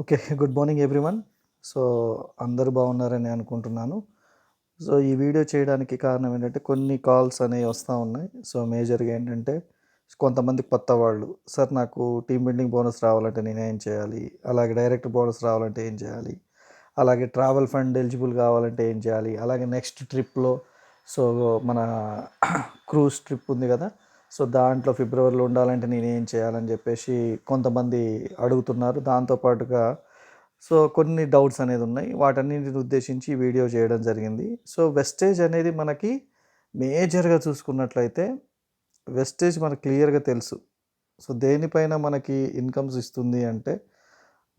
Okay good morning everyone. So అందరూ బాగున్నారని అనుకుంటున్నాను. సో ఈ వీడియో చేయడానికి కారణం ఏంటంటే కొన్ని కాల్స్ అనేవి వస్తూ ఉన్నాయి. సో మేజర్గా ఏంటంటే కొంతమంది కొత్త వాళ్ళు సార్ నాకు టీమ్ బిల్డింగ్ బోనస్ రావాలంటే నేను ఏం చేయాలి? అలాగే డైరెక్ట్ బోనస్ రావాలంటే ఏం చేయాలి? అలాగే ట్రావెల్ ఫండ్ ఎలిజిబుల్ కావాలంటే ఏం చేయాలి? అలాగే నెక్స్ట్ ట్రిప్లో సో మన క్రూజ్ ట్రిప్ ఉంది కదా సో దాంట్లో ఫిబ్రవరిలో ఉండాలంటే నేను ఏం చేయాలని చెప్పేసి కొంతమంది అడుగుతున్నారు. దాంతోపాటుగా సో కొన్ని డౌట్స్ అనేది ఉన్నాయి. వాటన్నింటిని ఉద్దేశించి వీడియో చేయడం జరిగింది. సో వెస్టేజ్ అనేది మనకి మేజర్గా చూసుకున్నట్లయితే వెస్టేజ్ మనకు క్లియర్గా తెలుసు. సో దేనిపైన మనకి ఇన్కమ్స్ ఇస్తుంది అంటే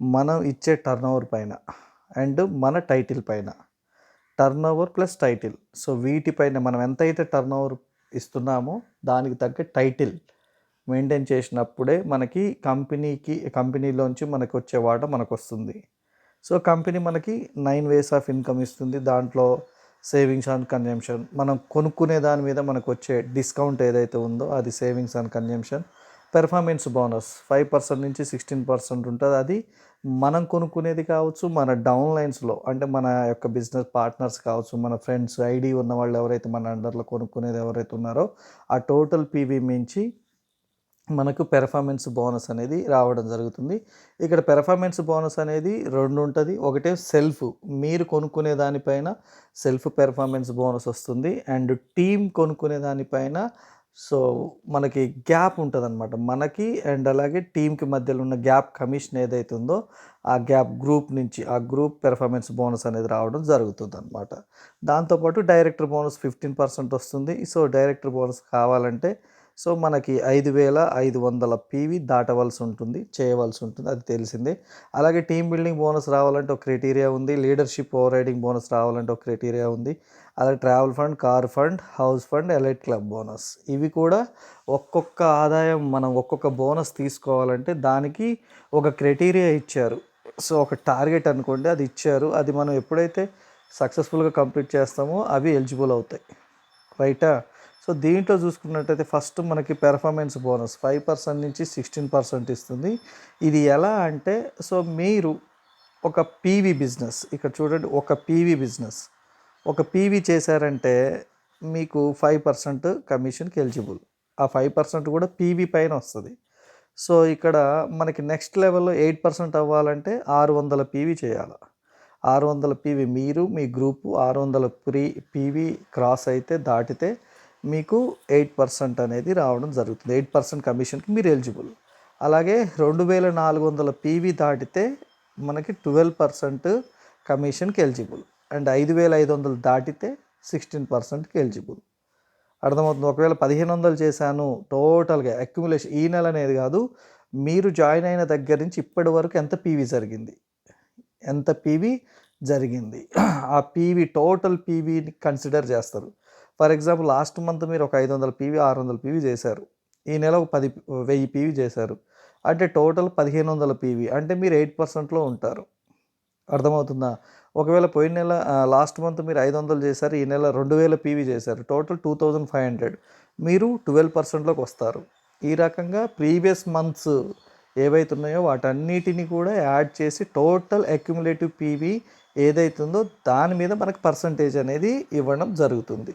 మనం ఇచ్చే టర్న్ ఓవర్ పైన అండ్ మన టైటిల్ పైన. Turn over plus title. So వీటిపైన మనం ఎంతైతే టర్న్ ఓవర్ ఇస్తున్నామో. దానికి తగ్గ టైటిల్ మెయింటైన్ చేసినప్పుడే మనకి కంపెనీకి కంపెనీలోంచి మనకు వచ్చే వాట మనకు వస్తుంది సో కంపెనీ మనకి నైన్ వేస్ ఆఫ్ ఇన్కమ్ ఇస్తుంది. దాంట్లో సేవింగ్స్ అండ్ కన్జంప్షన్ మనం కొనుక్కునే దాని మీద మనకు వచ్చే డిస్కౌంట్ ఏదైతే ఉందో అది savings and consumption performance bonus five percent నుంచి సిక్స్టీన్ పర్సెంట్ ఉంటుంది. అది మనం కొనుక్కునేది కావచ్చు మన డౌన్ లైన్స్లో అంటే మన యొక్క బిజినెస్ పార్ట్నర్స్ కావచ్చు మన ఫ్రెండ్స్ ఐడి ఉన్న వాళ్ళు ఎవరైతే మన అండర్లో కొనుక్కునేది ఎవరైతే ఉన్నారో ఆ టోటల్ పీవీ మించి మనకు పెర్ఫార్మెన్స్ బోనస్ అనేది రావడం జరుగుతుంది. ఇక్కడ పెర్ఫార్మెన్స్ బోనస్ అనేది రెండు ఉంటుంది. ఒకటే సెల్ఫ్ మీరు కొనుక్కునే దానిపైన సెల్ఫ్ పెర్ఫార్మెన్స్ బోనస్ వస్తుంది. అండ్ టీమ్ కొనుక్కునే దానిపైన సో మనకి గ్యాప్ ఉంటుంది అనమాట మనకి అండ్ అలాగే టీంకి మధ్యలో ఉన్న గ్యాప్ కమిషన్ ఏదైతే ఉందో ఆ గ్యాప్ గ్రూప్ నుంచి ఆ గ్రూప్ పెర్ఫార్మెన్స్ బోనస్ అనేది రావడం జరుగుతుంది అనమాట దాంతోపాటు డైరెక్టర్ బోనస్ ఫిఫ్టీన్ పర్సెంట్ వస్తుంది. సో డైరెక్టర్ బోనస్ కావాలంటే సో మనకి ఐదు వేల ఐదు వందల పీవీ దాటవలసి ఉంటుంది చేయవలసి ఉంటుంది అది తెలిసిందే. అలాగే టీమ్ బిల్డింగ్ బోనస్ రావాలంటే ఒక క్రైటీరియా ఉంది. లీడర్షిప్ ఓవర్ రైడింగ్ బోనస్ రావాలంటే ఒక క్రైటీరియా ఉంది. అలాగే travel fund car fund house fund elite club bonus. ఇవి కూడా ఒక్కొక్క ఆదాయం మనం ఒక్కొక్క బోనస్ తీసుకోవాలంటే దానికి ఒక క్రైటీరియా ఇచ్చారు. సో ఒక టార్గెట్ అనుకోండి అది ఇచ్చారు. అది మనం ఎప్పుడైతే సక్సెస్ఫుల్గా కంప్లీట్ చేస్తామో అవి ఎలిజిబుల్ అవుతాయి. రైటా? సో దీంట్లో చూసుకున్నట్టయితే ఫస్ట్ మనకి పెర్ఫార్మెన్స్ బోనస్ ఫైవ్ పర్సెంట్ నుంచి సిక్స్టీన్ పర్సెంట్ ఇస్తుంది. ఇది ఎలా అంటే సో మీరు ఒక పీవీ బిజినెస్ ఇక్కడ చూడండి ఒక పీవీ బిజినెస్. ఒక పీవీ చేశారంటే మీకు ఫైవ్ పర్సెంట్ కమిషన్కి ఎలిజిబుల్ ఆ ఫైవ్ పర్సెంట్ కూడా పీవీ పైన వస్తుంది. సో ఇక్కడ మనకి నెక్స్ట్ లెవెల్లో ఎయిట్ పర్సెంట్ అవ్వాలంటే ఆరు వందల పీవీ చేయాలి? ఆరు వందల పీవీ మీరు మీ గ్రూపు ఆరు వందల ప్రీ పీవీ క్రాస్ అయితే దాటితే మీకు ఎయిట్ పర్సెంట్ అనేది రావడం జరుగుతుంది. ఎయిట్ పర్సెంట్ కమిషన్కి మీరు ఎలిజిబుల్ అలాగే రెండు వేల నాలుగు వందల పీవీ దాటితే మనకి ట్వెల్వ్ పర్సెంట్ కమిషన్కి ఎలిజిబుల్ అండ్ ఐదు వేల ఐదు వందలు దాటితే సిక్స్టీన్ పర్సెంట్కి ఎలిజిబుల్. అర్థమవుతుంది? ఒకవేళ పదిహేను వందలు చేశాను టోటల్గా అక్యుములేషన్ ఈ నెల అనేది కాదు మీరు జాయిన్ అయిన దగ్గర నుంచి ఇప్పటి వరకు ఎంత పీవీ జరిగింది? ఎంత పీవీ జరిగింది? ఆ పీవీ టోటల్ పీవీని కన్సిడర్ చేస్తారు. ఫర్ ఎగ్జాంపుల్ లాస్ట్ మంత్ మీరు ఒక ఐదు వందల పీవీ ఆరు వందల పీవీ చేశారు. ఈ నెల ఒక పది వెయ్యి పీవీ చేశారు. అంటే టోటల్ పదిహేను వందల పీవీ అంటే మీరు ఎయిట్ పర్సెంట్లో ఉంటారు. అర్థమవుతుందా? ఒకవేళ పోయిన నెల లాస్ట్ మంత్ మీరు ఐదు వందలు చేశారు ఈ నెల రెండు వేల పీవీ చేశారు. Total two thousand five hundred. మీరు ట్వెల్వ్ పర్సెంట్లోకి వస్తారు. ఈ రకంగా ప్రీవియస్ మంత్స్ ఏవైతే ఉన్నాయో వాటన్నిటిని కూడా యాడ్ చేసి టోటల్ అక్యుములేటివ్ పీవీ ఏదైతుందో దాని మీద మనకు పర్సంటేజ్ అనేది ఇవ్వడం జరుగుతుంది.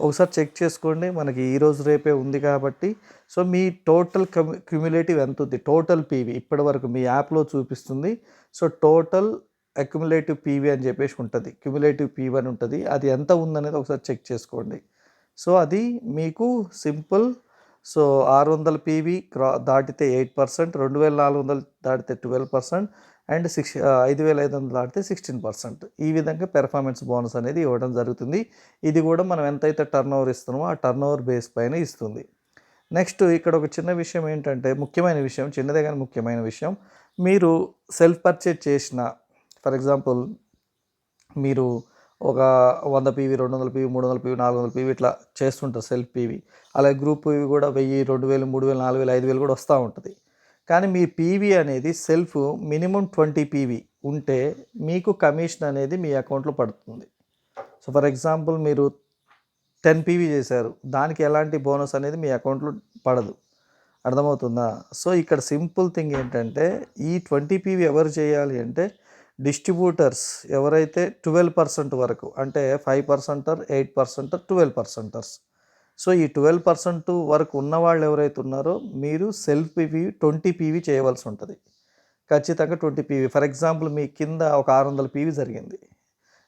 ఒకసారి చెక్ చేసుకోండి మనకి ఈరోజు రేపే ఉంది కాబట్టి. సో మీ టోటల్ క్యుములేటివ్ ఎంత ఉంది? టోటల్ పీవీ ఇప్పటి వరకు మీ యాప్లో చూపిస్తుంది. సో టోటల్ అక్యుములేటివ్ పీవీ అని చెప్పేసి ఉంటుంది. క్యుములేటివ్ పీవీ అని ఉంటుంది. అది ఎంత ఉందనేది ఒకసారి చెక్ చేసుకోండి. సో అది మీకు సింపుల్ సో ఆరు వందల పీవీ క్రా దాటితే ఎయిట్ పర్సెంట్ రెండు వేల నాలుగు వందలు దాటితే ట్వెల్వ్ పర్సెంట్ అండ్ సిక్స్ ఐదు వేల ఐదు వందలు దాటితే సిక్స్టీన్ పర్సెంట్ ఈ విధంగా పెర్ఫార్మెన్స్ బోనస్ అనేది ఇవ్వడం జరుగుతుంది. ఇది కూడా మనం ఎంతైతే టర్న్ ఓవర్ ఇస్తున్నామో ఆ టర్న్ ఓవర్ బేస్ పైన ఇస్తుంది. నెక్స్ట్ ఇక్కడ ఒక చిన్న విషయం ఏంటంటే ముఖ్యమైన విషయం చిన్నదే కానీ ముఖ్యమైన విషయం మీరు సెల్ఫ్ పర్చేజ్ చేసిన ఫర్ ఎగ్జాంపుల్ మీరు ఒక వంద పీవీ రెండు వందల పీవీ మూడు వందల పీవీ నాలుగు వందల పీవీ ఇట్లా చేస్తుంటారు సెల్ఫ్ పీవీ. అలాగే గ్రూప్ పీవీ కూడా వెయ్యి రెండు వేలు మూడు వేలు నాలుగు వేలు ఐదు వేలు కూడా వస్తూ ఉంటుంది. కానీ మీ పీవీ అనేది సెల్ఫ్ మినిమం ట్వంటీ పీవీ ఉంటే మీకు కమిషన్ అనేది మీ అకౌంట్లో పడుతుంది. సో ఫర్ ఎగ్జాంపుల్ మీరు టెన్ పీవీ చేశారు దానికి ఎలాంటి బోనస్ అనేది మీ అకౌంట్లో పడదు. అర్థమవుతుందా? సో ఇక్కడ సింపుల్ థింగ్ ఏంటంటే ఈ ట్వంటీ పీవీ ఎవరు చేయాలి అంటే డిస్ట్రిబ్యూటర్స్ ఎవరైతే ట్వెల్వ్ పర్సెంట్ వరకు అంటే five percenter eight percenter twelve percenters. So ఈ ట్వెల్వ్ పర్సెంట్ వరకు ఉన్న వాళ్ళు ఎవరైతే ఉన్నారో మీరు సెల్ఫ్ పీవీ ట్వంటీ పీవీ చేయవలసి ఉంటుంది. ఖచ్చితంగా ట్వంటీ పీవీ. ఫర్ ఎగ్జాంపుల్ మీ కింద ఒక ఆరు వందల పీవీ జరిగింది.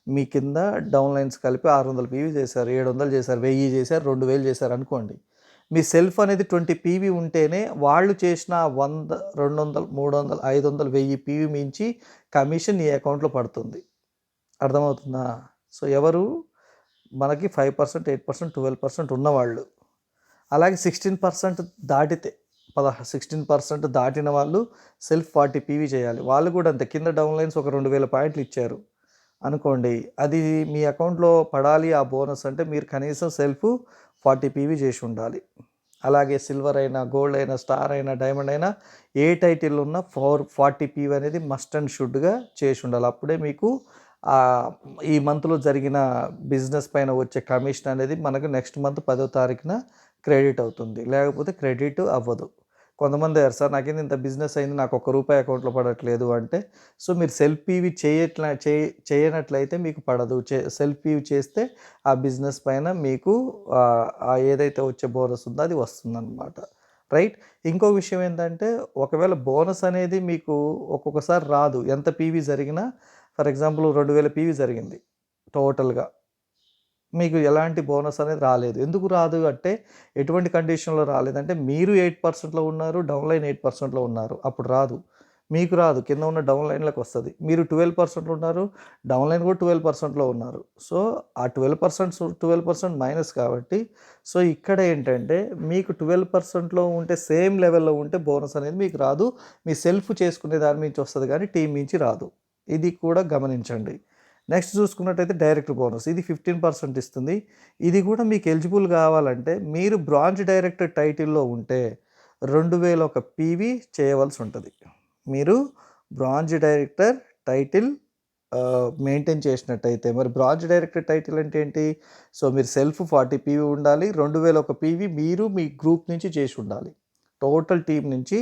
మీ కింద డౌన్ లైన్స్ కలిపి ఆరు వందల పీవీ చేశారు ఏడు వందలు చేశారు వెయ్యి చేశారు రెండు వేలు చేశారు అనుకోండి. మీ సెల్ఫ్ అనేది ట్వంటీ పీవీ ఉంటేనే వాళ్ళు చేసిన వంద రెండు వందలు మూడు వందలు ఐదు వందలు వెయ్యి పీవీ మించి కమిషన్ ఈ అకౌంట్లో పడుతుంది. అర్థమవుతుందా? సో ఎవరు? మనకి five percent eight percent twelve percent ఉన్నవాళ్ళు. అలాగే సిక్స్టీన్ పర్సెంట్ దాటితే పదహా సిక్స్టీన్ పర్సెంట్ దాటిన వాళ్ళు సెల్ఫ్ ఫార్టీ పీవీ చేయాలి. వాళ్ళు కూడా అంతే. కింద డౌన్ లైన్స్ ఒక రెండు వేల పాయింట్లు ఇచ్చారు. అనుకోండి. అది మీ అకౌంట్లో పడాలి ఆ బోనస్ అంటే మీరు కనీసం సెల్ఫ్ ఫార్టీ పీవీ చేసి ఉండాలి. అలాగే సిల్వర్ అయినా గోల్డ్ అయినా స్టార్ అయినా డైమండ్ అయినా ఏ టైటిల్ ఉన్న ఫోర్ ఫార్టీ పీవీ అనేది మస్ట్ అండ్ షుడ్గా చేసి ఉండాలి. అప్పుడే మీకు ఈ మంత్లో జరిగిన బిజినెస్ పైన వచ్చే కమిషన్ అనేది మనకు నెక్స్ట్ మంత్ పదో తారీఖున క్రెడిట్ అవుతుంది. లేకపోతే క్రెడిట్ అవ్వదు. కొంతమంది అయ్యారు సార్ నాకేంది ఇంత బిజినెస్ అయింది నాకు ఒక్క రూపాయి అకౌంట్లో పడట్లేదు అంటే సో మీరు సెల్ఫ్ పీవీ చేయట్ల చేయ చేయనట్లయితే మీకు పడదు. చే సెల్ఫ్ పీవీ చేస్తే ఆ బిజినెస్ పైన మీకు ఏదైతే వచ్చే బోనస్ ఉందో అది వస్తుందన్నమాట. రైట్? ఇంకో విషయం ఏంటంటే ఒకవేళ బోనస్ అనేది మీకు ఒక్కొక్కసారి రాదు. ఎంత పీవీ జరిగినా ఫర్ ఎగ్జాంపుల్ రెండు వేల పీవీ జరిగింది టోటల్గా. మీకు ఎలాంటి బోనస్ అనేది రాలేదు. ఎందుకు రాదు అంటే ఎటువంటి కండిషన్లో రాలేదంటే మీరు ఎయిట్ పర్సెంట్లో ఉన్నారు డౌన్ లైన్ ఎయిట్ పర్సెంట్లో ఉన్నారు. అప్పుడు రాదు. మీకు రాదు. కింద ఉన్న డౌన్ లైన్లకు వస్తుంది. మీరు ట్వెల్వ్ పర్సెంట్లో ఉన్నారు డౌన్ లైన్ కూడా ట్వెల్వ్ పర్సెంట్లో ఉన్నారు. సో ఆ twelve percent twelve percent minus కాబట్టి సో ఇక్కడ ఏంటంటే మీకు ట్వెల్వ్ పర్సెంట్లో ఉంటే సేమ్ లెవెల్లో ఉంటే బోనస్ అనేది మీకు రాదు. మీ సెల్ఫ్ చేసుకునే దాని నుంచి వస్తుంది కానీ టీం నుంచి రాదు. ఇది కూడా గమనించండి. నెక్స్ట్ చూసుకున్నట్టయితే డైరెక్ట్ బోనస్. ఇది ఫిఫ్టీన్ పర్సెంట్ ఇస్తుంది. ఇది కూడా మీకు ఎలిజిబుల్ కావాలంటే మీరు బ్రాంచ్ డైరెక్టర్ టైటిల్లో ఉంటే రెండు వేల ఒక పీవీ చేయవలసి ఉంటుంది. మీరు బ్రాంచ్ డైరెక్టర్ టైటిల్ మెయింటైన్ చేసినట్టయితే మరి బ్రాంచ్ డైరెక్టర్ టైటిల్ అంటే ఏంటి? సో మీరు సెల్ఫ్ ఫార్టీ పీవీ ఉండాలి రెండు వేల ఒక పీవీ మీరు మీ గ్రూప్ నుంచి చేసి ఉండాలి. టోటల్ టీం నుంచి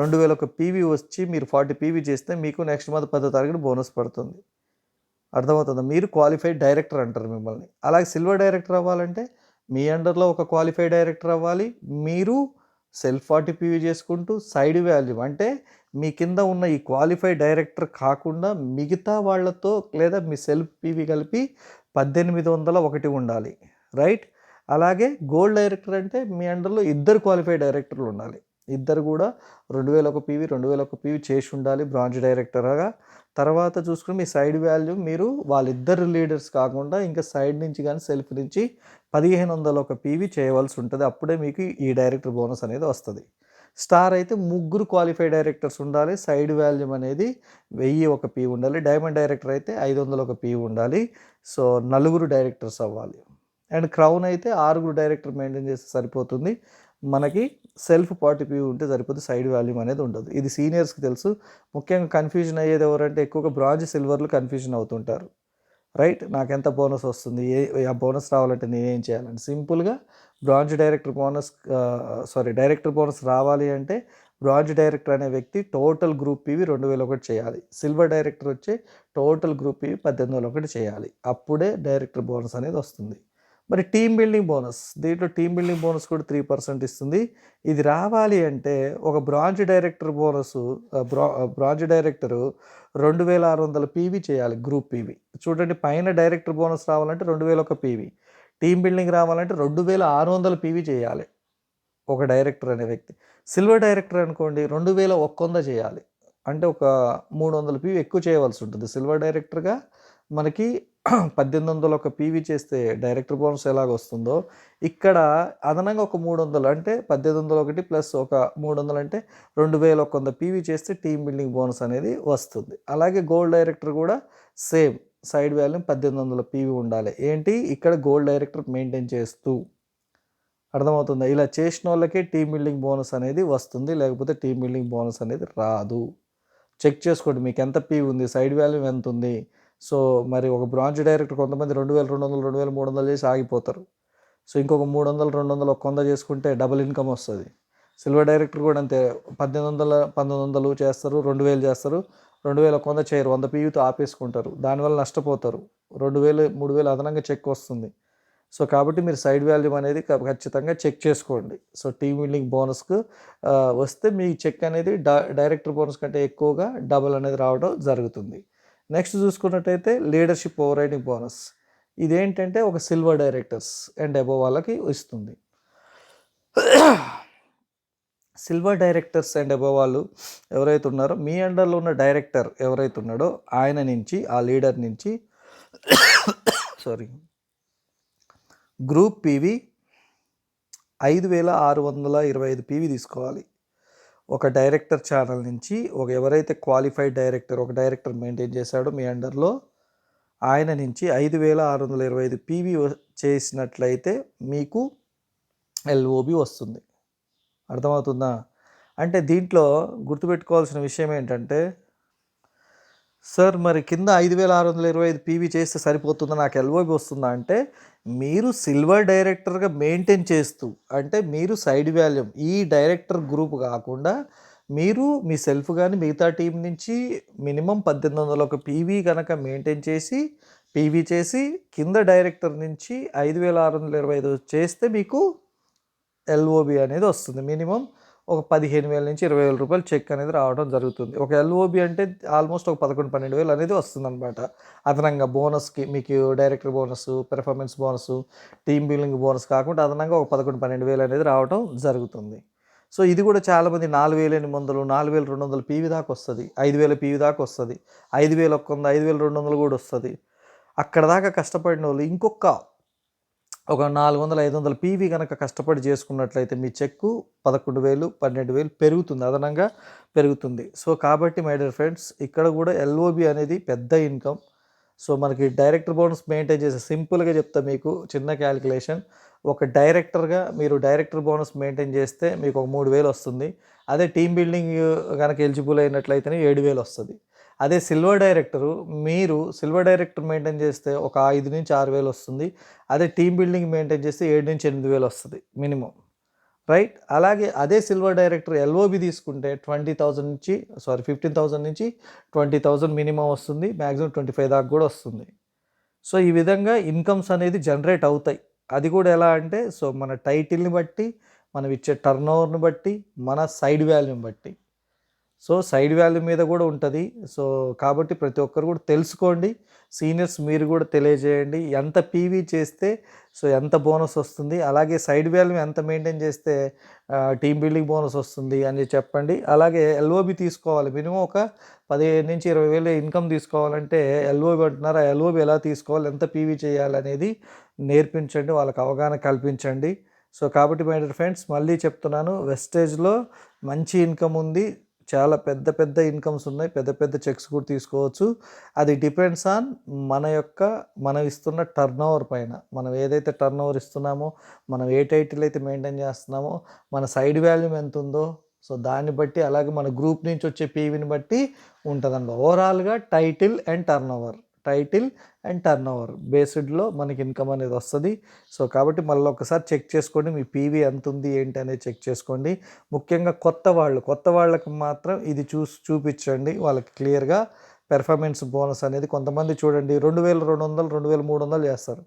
రెండు వేల ఒక పీవీ వచ్చి మీరు ఫార్టీ పీవీ చేస్తే మీకు నెక్స్ట్ మంత్ పదో తారీఖున బోనస్ పడుతుంది. అర్థమవుతుందా? మీరు క్వాలిఫైడ్ డైరెక్టర్ అంటారు మిమ్మల్ని. అలాగే సిల్వర్ డైరెక్టర్ అవ్వాలంటే మీ అండర్లో ఒక క్వాలిఫైడ్ డైరెక్టర్ అవ్వాలి. మీరు సెల్ఫ్ ఫార్టీ పీవీ చేసుకుంటూ సైడ్ వాల్యూ అంటే మీ కింద ఉన్న ఈ క్వాలిఫైడ్ డైరెక్టర్ కాకుండా మిగతా వాళ్ళతో లేదా మీ సెల్ఫ్ పీవీ కలిపి పద్దెనిమిది వందల ఒకటి ఉండాలి. రైట్ అలాగే గోల్డ్ డైరెక్టర్ అంటే మీ అండర్లో ఇద్దరు క్వాలిఫైడ్ డైరెక్టర్లు ఉండాలి. ఇద్దరు కూడా రెండు వేల ఒక పీవీ రెండు వేల ఒక పీవీ చేసి ఉండాలి బ్రాంచ్ డైరెక్టర్గా తర్వాత చూసుకుని మీ సైడ్ వాల్యూ మీరు వాళ్ళిద్దరు లీడర్స్ కాకుండా ఇంకా సైడ్ నుంచి కానీ సెల్ఫ్ నుంచి పదిహేను వందల ఒక పీవీ చేయవలసి ఉంటుంది. అప్పుడే మీకు ఈ డైరెక్టర్ బోనస్ అనేది వస్తుంది. స్టార్ అయితే ముగ్గురు క్వాలిఫైడ్ డైరెక్టర్స్ ఉండాలి. సైడ్ వాల్యూమ్ అనేది వెయ్యి ఒక పీ ఉండాలి. డైమండ్ డైరెక్టర్ అయితే ఐదు వందల ఒక పీ ఉండాలి. సో నలుగురు డైరెక్టర్స్ అవ్వాలి. అండ్ క్రౌన్ అయితే ఆరుగురు డైరెక్టర్ మెయింటైన్ చేస్తే సరిపోతుంది. మనకి సెల్ఫ్ పార్టీ పీ ఉంటే సరిపోతుంది సైడ్ వాల్యూమ్ అనేది ఉండదు. ఇది సీనియర్స్కి తెలుసు. ముఖ్యంగా కన్ఫ్యూజన్ అయ్యేది ఎవరంటే ఎక్కువగా బ్రాంజ్ సిల్వర్లు కన్ఫ్యూజన్ అవుతుంటారు. రైట్ నాకు ఎంత బోనస్ వస్తుంది? ఏ ఆ బోనస్ రావాలంటే నేనేం చేయాలంటే సింపుల్గా bronze director bonus sorry director bonus రావాలి అంటే బ్రాంజ్ డైరెక్టర్ అనే వ్యక్తి టోటల్ గ్రూప్ పీవి రెండు వేల ఒకటి చేయాలి. సిల్వర్ డైరెక్టర్ వచ్చి టోటల్ గ్రూప్ పీవి పద్దెనిమిది వేల ఒకటి చేయాలి. అప్పుడే డైరెక్టర్ బోనస్ అనేది వస్తుంది. మరి టీమ్ బిల్డింగ్ బోనస్ దీంట్లో టీమ్ బిల్డింగ్ బోనస్ కూడా త్రీ పర్సెంట్ ఇస్తుంది. ఇది రావాలి అంటే ఒక బ్రాంచ్ డైరెక్టర్ బోనస్ బ్రా బ్రాంచ్ డైరెక్టరు రెండు వేల ఆరు వందల పీవీ చేయాలి గ్రూప్ పీవీ. చూడండి పైన డైరెక్టర్ బోనస్ రావాలంటే రెండు వేల ఒక పీవీ. టీమ్ బిల్డింగ్ రావాలంటే రెండు వేల ఆరు వందల పీవీ చేయాలి ఒక డైరెక్టర్ అనే వ్యక్తి. సిల్వర్ డైరెక్టర్ అనుకోండి రెండు వేల ఒక్క వంద చేయాలి. అంటే ఒక మూడు వందల పీవీ ఎక్కువ చేయవలసి ఉంటుంది. సిల్వర్ డైరెక్టర్గా మనకి పద్దెనిమిది వందలు ఒక పీవీ చేస్తే డైరెక్టర్ బోనస్ ఎలాగ వస్తుందో ఇక్కడ అదనంగా ఒక మూడు వందలు అంటే పద్దెనిమిది వందలు ఒకటి ప్లస్ ఒక మూడు వందలు అంటే రెండు వేల ఒక వంద పీవీ చేస్తే టీమ్ బిల్డింగ్ బోనస్ అనేది వస్తుంది. అలాగే గోల్డ్ డైరెక్టర్ కూడా సేమ్ సైడ్ వాల్యూ పద్దెనిమిది వందల పీవీ ఉండాలి. ఏంటి? ఇక్కడ గోల్డ్ డైరెక్టర్ మెయింటైన్ చేస్తూ. అర్థమవుతుందా? ఇలా చేసిన వాళ్ళకే టీమ్ బిల్డింగ్ బోనస్ అనేది వస్తుంది లేకపోతే టీమ్ బిల్డింగ్ బోనస్ అనేది రాదు. చెక్ చేసుకోండి మీకు ఎంత పీ ఉంది సైడ్ వాల్యూ ఎంత ఉంది సో మరి ఒక బ్రాంచ్ డైరెక్టర్ కొంతమంది రెండు వేల రెండు వందలు రెండు వేల మూడు వందలు చేసి ఆగిపోతారు. సో ఇంకొక మూడు వందలు రెండు వందలు ఒక వంద చేసుకుంటే డబుల్ ఇన్కమ్ వస్తుంది. సిల్వర్ డైరెక్టర్ కూడా అంతే పద్దెనిమిది వందల పంతొమ్మిది వందలు చేస్తారు రెండు వేలు చేస్తారు. రెండు వేల ఒక వంద చేయరు వంద పీయూతో ఆపేసుకుంటారు. దానివల్ల నష్టపోతారు. రెండు వేలు మూడు వేలు అదనంగా చెక్ వస్తుంది. సో కాబట్టి మీరు సైడ్ వాల్యూమ్ అనేది ఖచ్చితంగా చెక్ చేసుకోండి. సో టీమ్ బిల్డింగ్ బోనస్కు వస్తే మీ చెక్ అనేది డైరెక్టర్ బోనస్ కంటే ఎక్కువగా డబుల్ అనేది రావడం జరుగుతుంది. నెక్స్ట్ చూసుకున్నట్టయితే లీడర్షిప్ ఓవర్ రైడింగ్ బోనస్. ఇదేంటంటే ఒక సిల్వర్ డైరెక్టర్స్ అండ్ అబో వాళ్ళకి ఇస్తుంది. సిల్వర్ డైరెక్టర్స్ అండ్ అబో వాళ్ళు ఎవరైతే ఉన్నారో మీ అండర్లో ఉన్న డైరెక్టర్ ఎవరైతే ఉన్నాడో ఆయన నుంచి ఆ లీడర్ నుంచి సారీ గ్రూప్ పీవీ ఐదు వేల ఆరు వందల ఇరవై ఐదు పీవీ తీసుకోవాలి. ఒక డైరెక్టర్ ఛానల్ నుంచి ఒక ఎవరైతే క్వాలిఫైడ్ డైరెక్టర్ ఒక డైరెక్టర్ మెయింటైన్ చేశాడో మీ అండర్లో ఆయన నుంచి ఐదు వేల ఆరు వందల ఇరవై ఐదు పీవీ చేసినట్లయితే మీకు ఎల్ఓబి వస్తుంది. అర్థమవుతుందా? అంటే దీంట్లో గుర్తుపెట్టుకోవాల్సిన విషయం ఏంటంటే సార్ మరి కింద ఐదు వేల ఆరు వందల ఇరవై ఐదు పీవీ చేస్తే సరిపోతుందా? నాకు ఎల్ఓబి వస్తుందా? అంటే మీరు సిల్వర్ డైరెక్టర్గా మెయింటైన్ చేస్తూ అంటే మీరు సైడ్ వాల్యూమ్ ఈ డైరెక్టర్ గ్రూప్ కాకుండా మీరు మీ సెల్ఫ్ కానీ మిగతా టీం నుంచి మినిమం పద్దెనిమిది వందల ఒక పీవీ కనుక మెయింటైన్ చేసి పీవీ చేసి కింద డైరెక్టర్ నుంచి ఐదు వేల ఆరు వందల ఇరవై ఐదు చేస్తే మీకు ఎల్ఓబి అనేది వస్తుంది. మినిమం ఒక పదిహేను వేల నుంచి ఇరవై వేల రూపాయలు చెక్ అనేది రావడం జరుగుతుంది. ఒక ఎల్ఓబి అంటే ఆల్మోస్ట్ ఒక పదకొండు పన్నెండు వేలు అనేది వస్తుందన్నమాట. అదనంగా బోనస్కి మీకు director bonus performance bonus team building bonus కాకుండా అదనంగా ఒక పదకొండు పన్నెండు వేలు అనేది రావడం జరుగుతుంది. సో ఇది కూడా చాలామంది నాలుగు వేల ఎనిమిది వందలు నాలుగు వేల రెండు వందలు పీవీ దాకా వస్తుంది. ఐదు వేల పీవీ దాకా వస్తుంది. ఐదు వేల ఒక్క వంద ఐదు వేల రెండు వందలు కూడా వస్తుంది. అక్కడ దాకా కష్టపడిన వాళ్ళు ఇంకొక ఒక నాలుగు వందల ఐదు వందల పీవీ కనుక కష్టపడి చేసుకున్నట్లయితే మీ చెక్కు పదకొండు వేలు పన్నెండు వేలు పెరుగుతుంది అదనంగా పెరుగుతుంది. సో కాబట్టి మై డియర్ ఫ్రెండ్స్ ఇక్కడ కూడా ఎల్ఓబి అనేది పెద్ద ఇన్కమ్. సో మనకి డైరెక్టర్ బోనస్ మెయింటైన్ చేసే సింపుల్గా చెప్తా మీకు చిన్న క్యాలిక్యులేషన్ ఒక డైరెక్టర్గా మీరు డైరెక్టర్ బోనస్ మెయింటైన్ చేస్తే మీకు ఒక మూడు వేలు వస్తుంది. అదే టీమ్ బిల్డింగ్ కనుక ఎలిజిబుల్ అయినట్లయితేనే ఏడు వేలు వస్తుంది. అదే సిల్వర్ డైరెక్టరు మీరు సిల్వర్ డైరెక్టర్ మెయింటైన్ చేస్తే ఒక ఐదు నుంచి ఆరు వేలు వస్తుంది. అదే టీమ్ బిల్డింగ్ మెయింటైన్ చేస్తే ఏడు నుంచి ఎనిమిది వేలు వస్తుంది మినిమం. రైట్? అలాగే అదే సిల్వర్ డైరెక్టర్ ఎల్ఓబి తీసుకుంటే ట్వంటీ థౌజండ్ నుంచి సారీ ఫిఫ్టీన్ థౌజండ్ నుంచి ట్వంటీ థౌజండ్ మినిమం వస్తుంది. మ్యాక్సిమం ట్వంటీ ఫైవ్ దాకా కూడా వస్తుంది. సో ఈ విధంగా ఇన్కమ్స్ అనేది జనరేట్ అవుతాయి. అది కూడా ఎలా అంటే సో మన టైటిల్ని బట్టి మనం ఇచ్చే టర్న్ ఓవర్ని బట్టి మన సైడ్ వాల్యూని బట్టి. సో సైడ్ వాల్యూ మీద కూడా ఉంటుంది. సో కాబట్టి ప్రతి ఒక్కరు కూడా తెలుసుకోండి. సీనియర్స్ మీరు కూడా తెలియజేయండి. ఎంత పీవీ చేస్తే సో ఎంత బోనస్ వస్తుంది. అలాగే సైడ్ వాల్యూ ఎంత మెయింటైన్ చేస్తే టీమ్ బిల్డింగ్ బోనస్ వస్తుంది అని చెప్పండి. అలాగే ఎల్ఓబి తీసుకోవాలి. మినిమం ఒక పదిహేను నుంచి ఇరవై వేలు ఇన్కమ్ తీసుకోవాలంటే ఎల్ఓబి అంటున్నారు. ఆ ఎల్ఓబి ఎలా తీసుకోవాలి? ఎంత పీవీ చేయాలి అనేది నేర్పించండి. వాళ్ళకి అవగాహన కల్పించండి. సో కాబట్టి మై ఫ్రెండ్స్ మళ్ళీ చెప్తున్నాను. వెస్టేజ్లో మంచి ఇన్కమ్ ఉంది. చాలా పెద్ద పెద్ద ఇన్కమ్స్ ఉన్నాయి. పెద్ద పెద్ద చెక్స్ కూడా తీసుకోవచ్చు. అది డిపెండ్స్ ఆన్ మన యొక్క మనం ఇస్తున్న టర్న్ ఓవర్ పైన. మనం ఏదైతే టర్న్ ఓవర్ ఇస్తున్నామో మనం ఏ టైటిల్ అయితే మెయింటైన్ చేస్తున్నామో మన సైడ్ వాల్యూమ్ ఎంత ఉందో సో దాన్ని బట్టి అలాగే మన గ్రూప్ నుంచి వచ్చే పీవీని బట్టి ఉంటుందండి ఓవరాల్గా title and turn over title and turn over బేస్డ్లో మనకి ఇన్కమ్ అనేది వస్తుంది. సో కాబట్టి మళ్ళీ ఒకసారి చెక్ చేసుకోండి. మీ పీవీ ఎంత ఉంది ఏంటి అనేది చెక్ చేసుకోండి. ముఖ్యంగా కొత్త వాళ్ళు కొత్త వాళ్ళకి మాత్రం ఇది చూసి చూపించండి. వాళ్ళకి క్లియర్గా పెర్ఫార్మెన్స్ బోనస్ అనేది కొంతమంది చూడండి రెండు వేల రెండు వందలు రెండు వేల మూడు వందలు చేస్తారు.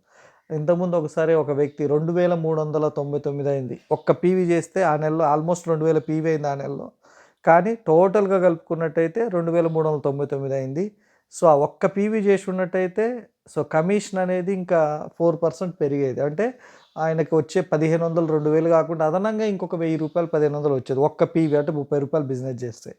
ఇంతకుముందు ఒకసారి ఒక వ్యక్తి రెండు వేల మూడు వందల తొంభై తొమ్మిది అయింది. ఒక్క పీవీ చేస్తే ఆ నెలలో ఆల్మోస్ట్ రెండు వేల పీవీ అయింది ఆ నెలలో. కానీ టోటల్గా కలుపుకున్నట్టయితే రెండు వేల మూడు వందల తొంభై తొమ్మిది అయింది. సో ఆ ఒక్క పీవీ చేసి ఉన్నట్టయితే సో కమిషన్ అనేది ఇంకా ఫోర్ పర్సెంట్ పెరిగేది. అంటే ఆయనకి వచ్చే పదిహేను వందలు రెండు వేలు కాకుండా అదనంగా ఇంకొక వెయ్యి రూపాయలు పదిహేను వందలు వచ్చేది. ఒక్క పీవీ అంటే ముప్పై రూపాయలు బిజినెస్ చేస్తే.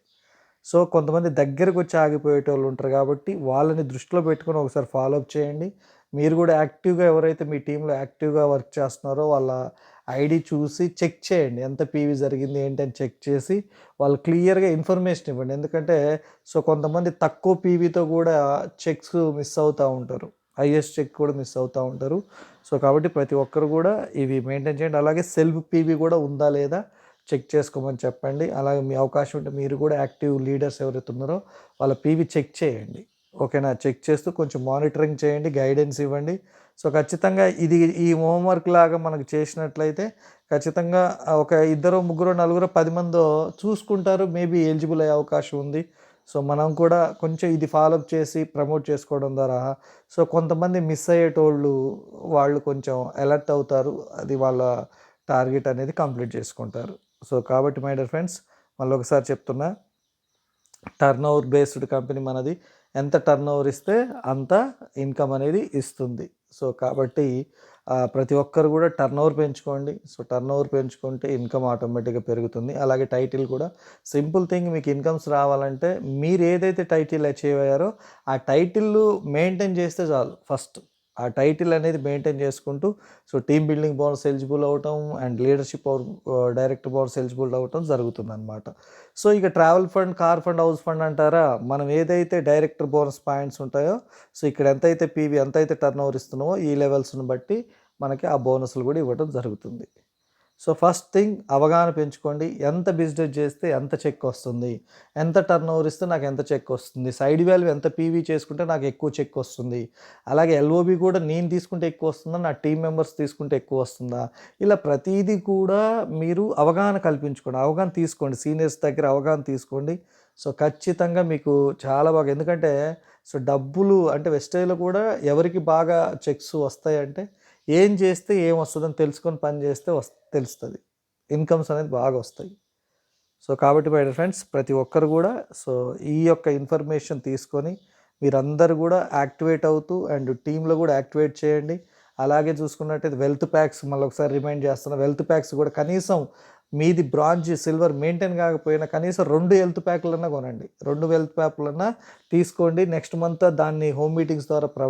సో కొంతమంది దగ్గరకు వచ్చి ఆగిపోయేటోళ్ళు ఉంటారు కాబట్టి వాళ్ళని దృష్టిలో పెట్టుకొని ఒకసారి ఫాలో అప్ చేయండి. మీరు కూడా యాక్టివ్గా ఎవరైతే మీ టీంలో యాక్టివ్గా వర్క్ చేస్తున్నారో వాళ్ళ ఐడి చూసి చెక్ చేయండి. ఎంత పీవీ జరిగింది ఏంటని చెక్ చేసి వాళ్ళు క్లియర్గా ఇన్ఫర్మేషన్ ఇవ్వండి. ఎందుకంటే సో కొంతమంది తక్కువ పీవీతో కూడా చెక్స్ మిస్ అవుతూ ఉంటారు. హైయెస్ట్ చెక్ కూడా మిస్ అవుతూ ఉంటారు. సో కాబట్టి ప్రతి ఒక్కరు కూడా ఇవి మెయింటైన్ చేయండి. అలాగే సెల్ఫ్ పీవీ కూడా ఉందా లేదా చెక్ చేసుకోమని చెప్పండి. అలాగే మీ అవకాశం ఉంటే మీరు కూడా యాక్టివ్ లీడర్స్ ఎవరైతే ఉన్నారో వాళ్ళ పీవీ చెక్ చేయండి. ఓకేనా? చెక్ చేస్తూ కొంచెం మానిటరింగ్ చేయండి గైడెన్స్ ఇవ్వండి. సో ఖచ్చితంగా ఇది ఈ హోంవర్క్ లాగా మనకు చేసినట్లయితే ఖచ్చితంగా ఒక ఇద్దరు ముగ్గురు నలుగురు పది మందో చూసుకుంటారు. మేబీ ఎలిజిబుల్ అయ్యే అవకాశం ఉంది. సో మనం కూడా కొంచెం ఇది ఫాలోఅప్ చేసి ప్రమోట్ చేసుకోవడం ద్వారా సో కొంతమంది మిస్ అయ్యేటోళ్ళు వాళ్ళు కొంచెం అలర్ట్ అవుతారు. అది వాళ్ళ టార్గెట్ అనేది కంప్లీట్ చేసుకుంటారు. సో కాబట్టి మై డియర్ ఫ్రెండ్స్ మళ్ళీ ఒకసారి చెప్తున్నా టర్న్ ఓవర్ బేస్డ్ కంపెనీ మనది. ఎంత టర్న్ ఓవర్ ఇస్తే అంత ఇన్కమ్ అనేది ఇస్తుంది. సో కాబట్టి ప్రతి ఒక్కరు కూడా టర్న్ ఓవర్ పెంచుకోండి. సో టర్న్ ఓవర్ పెంచుకుంటే ఇన్కమ్ ఆటోమేటిక్గా పెరుగుతుంది. అలాగే టైటిల్ కూడా. సింపుల్ థింగ్ మీకు ఇన్కమ్స్ రావాలంటే మీరు ఏదైతే టైటిల్ అచీవ్ అయ్యారో ఆ టైటిల్ మెయింటైన్ చేస్తే చాలు. ఫస్ట్ ఆ టైటిల్ అనేది మెయింటైన్ చేసుకుంటూ so team building bonus eligible అవటం and leadership direct bonus eligible అవటం జరుగుతుంది అనమాట సో ఇక travel fund car fund house fund అంటారా? మనం ఏదైతే డైరెక్టర్ బోనస్ పాయింట్స్ ఉంటాయో సో ఇక్కడ ఎంతైతే పీవీ ఎంతైతే టర్న్ ఓవర్ ఇస్తున్నామో ఈ లెవెల్స్ని బట్టి మనకి ఆ బోనస్లు కూడా ఇవ్వడం జరుగుతుంది. సో ఫస్ట్ థింగ్ అవగాహన పెంచుకోండి. ఎంత బిజినెస్ చేస్తే ఎంత చెక్ వస్తుంది? ఎంత టర్న్ ఓవర్ ఇస్తే నాకు ఎంత చెక్ వస్తుంది? సైడ్ వాల్యూ ఎంత పీవీ చేసుకుంటే నాకు ఎక్కువ చెక్ వస్తుంది. అలాగే ఎల్ఓబి కూడా నేను తీసుకుంటే ఎక్కువ వస్తుందా? నా టీం మెంబర్స్ తీసుకుంటే ఎక్కువ వస్తుందా? ఇలా ప్రతిదీ కూడా మీరు అవగాహన కల్పించుకోండి. అవగాహన తీసుకోండి. సీనియర్స్ దగ్గర అవగాహన తీసుకోండి. సో ఖచ్చితంగా మీకు చాలా బాగా ఎందుకంటే సో డబ్బులు అంటే వెస్టేజ్లో కూడా ఎవరికి బాగా చెక్స్ వస్తాయంటే ఏం చేస్తే ఏం వస్తుందని తెలుసుకొని పని చేస్తే వస్తుంది తెలుస్తుంది. ఇన్కమ్స్ అనేది బాగా వస్తాయి. సో కాబట్టి మై ఫ్రెండ్స్ ప్రతి ఒక్కరు కూడా సో ఈ యొక్క ఇన్ఫర్మేషన్ తీసుకొని మీరందరూ కూడా యాక్టివేట్ అవుతూ అండ్ టీంలో కూడా యాక్టివేట్ చేయండి. అలాగే చూసుకున్నట్టయితే వెల్త్ ప్యాక్స్ మళ్ళీ ఒకసారి రిమైండ్ చేస్తున్నా వెల్త్ ప్యాక్స్ కూడా కనీసం మీది బ్రాంజ్ సిల్వర్ మెయింటైన్ కాకపోయినా కనీసం రెండు హెల్త్ ప్యాక్లన్నా కొనండి. రెండు హెల్త్ ప్యాక్లన్నా తీసుకోండి. నెక్స్ట్ మంత్ దాన్ని హోమ్ మీటింగ్స్ ద్వారా ప్ర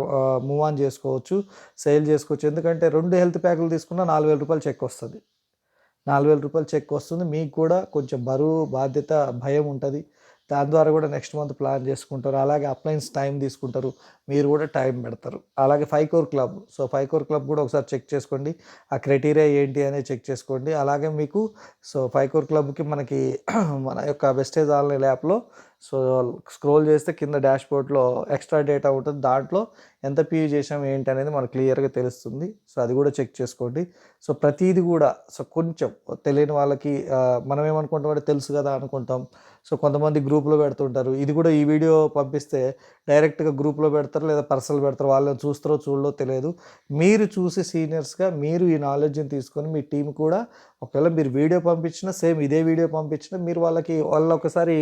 మూవ్ ఆన్ చేసుకోవచ్చు సేల్ చేసుకోవచ్చు. ఎందుకంటే రెండు హెల్త్ ప్యాకులు తీసుకున్నా నాలుగు వేల రూపాయలు చెక్ వస్తుంది. నాలుగు వేల రూపాయలు చెక్ వస్తుంది. మీకు కూడా కొంచెం బరువు బాధ్యత భయం ఉంటుంది. దాని ద్వారా కూడా నెక్స్ట్ మంత్ ప్లాన్ చేసుకుంటారు. అలాగే అప్లయన్స్ టైం తీసుకుంటారు. మీరు కూడా టైం పెడతారు. అలాగే five core club so five core club కూడా ఒకసారి చెక్ చేసుకోండి. ఆ క్రైటీరియా ఏంటి అనేది చెక్ చేసుకోండి. అలాగే మీకు సో ఫైవ్ కోర్ క్లబ్కి మనకి మన యొక్క వెస్టేజ్ ఆన్లైన్ యాప్లో సో స్క్రోల్ చేస్తే కింద డాష్ బోర్డ్లో ఎక్స్ట్రా డేటా ఉంటుంది. దాంట్లో ఎంత పీయూ చేసాం ఏంటి అనేది మనకు క్లియర్గా తెలుస్తుంది. సో అది కూడా చెక్ చేసుకోండి. సో ప్రతీది కూడా సో కొంచెం తెలియని వాళ్ళకి మనం ఏమనుకుంటాం అంటే తెలుసు కదా అనుకుంటాం. సో కొంతమంది గ్రూప్లో పెడుతుంటారు. ఇది కూడా ఈ వీడియో పంపిస్తే డైరెక్ట్గా గ్రూప్లో పెడతారు లేదా పర్సనల్ పెడతారు వాళ్ళని చూస్తారో చూడలో తెలియదు. మీరు చూసి సీనియర్స్గా మీరు ఈ నాలెడ్జ్ని తీసుకొని మీ టీం కూడా ఒకవేళ మీరు వీడియో పంపించినా సేమ్ ఇదే వీడియో పంపించినా మీరు వాళ్ళకి వాళ్ళు ఒకసారి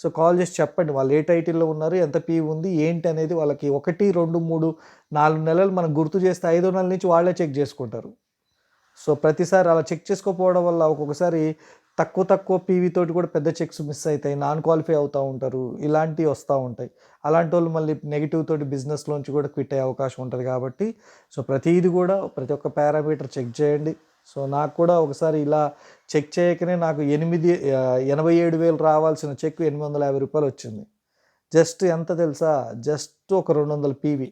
సో కాల్ చేసి చెప్పండి. వాళ్ళు ఏ టైటిల్లో ఉన్నారు ఎంత పీ ఉంది ఏంటి అనేది వాళ్ళకి ఒకటి రెండు మూడు నాలుగు నెలలు మనం గుర్తు చేస్తే ఐదో నెలల నుంచి వాళ్ళే చెక్ చేసుకుంటారు. సో ప్రతిసారి అలా చెక్ చేసుకోకపోవడం వల్ల ఒక్కొక్కసారి తక్కువ తక్కువ పీవీతోటి కూడా పెద్ద చెక్స్ మిస్ అవుతాయి నాన్ క్వాలిఫై అవుతూ ఉంటారు ఇలాంటివి వస్తూ ఉంటాయి. అలాంటి వాళ్ళు మళ్ళీ నెగిటివ్ తోటి బిజినెస్లోంచి కూడా క్విట్ అయ్యే అవకాశం ఉంటుంది కాబట్టి సో ప్రతిది కూడా ప్రతి ఒక్క పారామీటర్ చెక్ చేయండి. సో నాకు కూడా ఒకసారి ఇలా చెక్ చేయకనే నాకు ఎనిమిది ఎనభై ఏడు వేలు రావాల్సిన చెక్ ఎనిమిది వందల యాభై రూపాయలు వచ్చింది. జస్ట్ ఎంత తెలుసా? జస్ట్ ఒక రెండు వందల పీవీ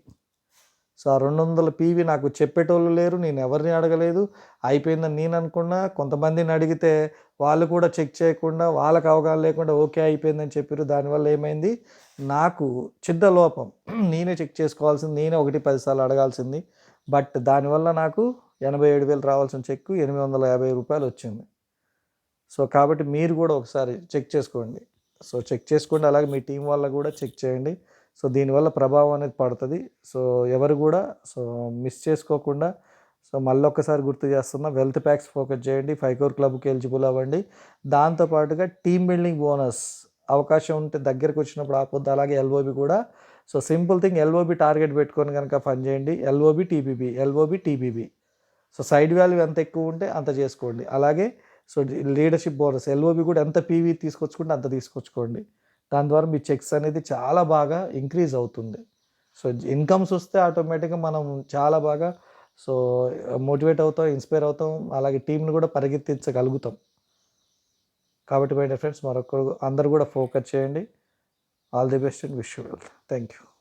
సో ఆ రెండు వందల పీవీ నాకు చెప్పేటోళ్ళు లేరు నేను ఎవరిని అడగలేదు. అయిపోయిందని నేను అనుకున్నా. కొంతమందిని అడిగితే వాళ్ళు కూడా చెక్ చేయకుండా వాళ్ళకి అవగాహన లేకుండా ఓకే అయిపోయిందని చెప్పారు. దానివల్ల ఏమైంది? నాకు చిద్ద లోపం. నేనే చెక్ చేసుకోవాల్సింది నేనే ఒకటి పదిసార్లు అడగాల్సింది. బట్ దానివల్ల నాకు ఎనభై ఏడు వేలు రావాల్సిన చెక్కు ఎనిమిది వందల యాభై రూపాయలు వచ్చింది. సో కాబట్టి మీరు కూడా ఒకసారి చెక్ చేసుకోండి. సో చెక్ చేసుకోండి. అలాగే మీ టీం వల్ల కూడా చెక్ చేయండి. సో దీనివల్ల ప్రభావం అనేది పడుతుంది. సో ఎవరు కూడా సో మిస్ చేసుకోకుండా సో మళ్ళీ ఒక్కసారి గుర్తు చేస్తున్నా వెల్త్ ప్యాక్స్ ఫోకస్ చేయండి ఫైవ్ కోర్ క్లబ్కి ఎలిజిబుల్ అవ్వండి. దాంతోపాటుగా టీమ్ బిల్డింగ్ బోనస్ అవకాశం ఉంటే దగ్గరకు వచ్చినప్పుడు ఆపొద్దు. అలాగే ఎల్ఓబి కూడా. So simple thing LOB target పెట్టుకొని కనుక పని చేయండి. LOB TBB LOB TBB so side value ఎంత ఎక్కువ ఉంటే అంత చేసుకోండి. అలాగే సో లీడర్షిప్ బోనస్ ఎల్ఓబి కూడా ఎంత పీవీ తీసుకొచ్చుకుంటే అంత తీసుకొచ్చుకోండి. దాని ద్వారా మీ చెక్స్ అనేది చాలా బాగా ఇంక్రీజ్ అవుతుంది. సో ఇన్కమ్స్ వస్తే ఆటోమేటిక్గా మనం చాలా బాగా సో మోటివేట్ అవుతాం ఇన్స్పైర్ అవుతాం అలాగే టీంని కూడా పరిగెత్తించగలుగుతాం. కాబట్టి మై ఫ్రెండ్స్ మరొకరు అందరు కూడా ఫోకస్ చేయండి. All the best and wish you thank you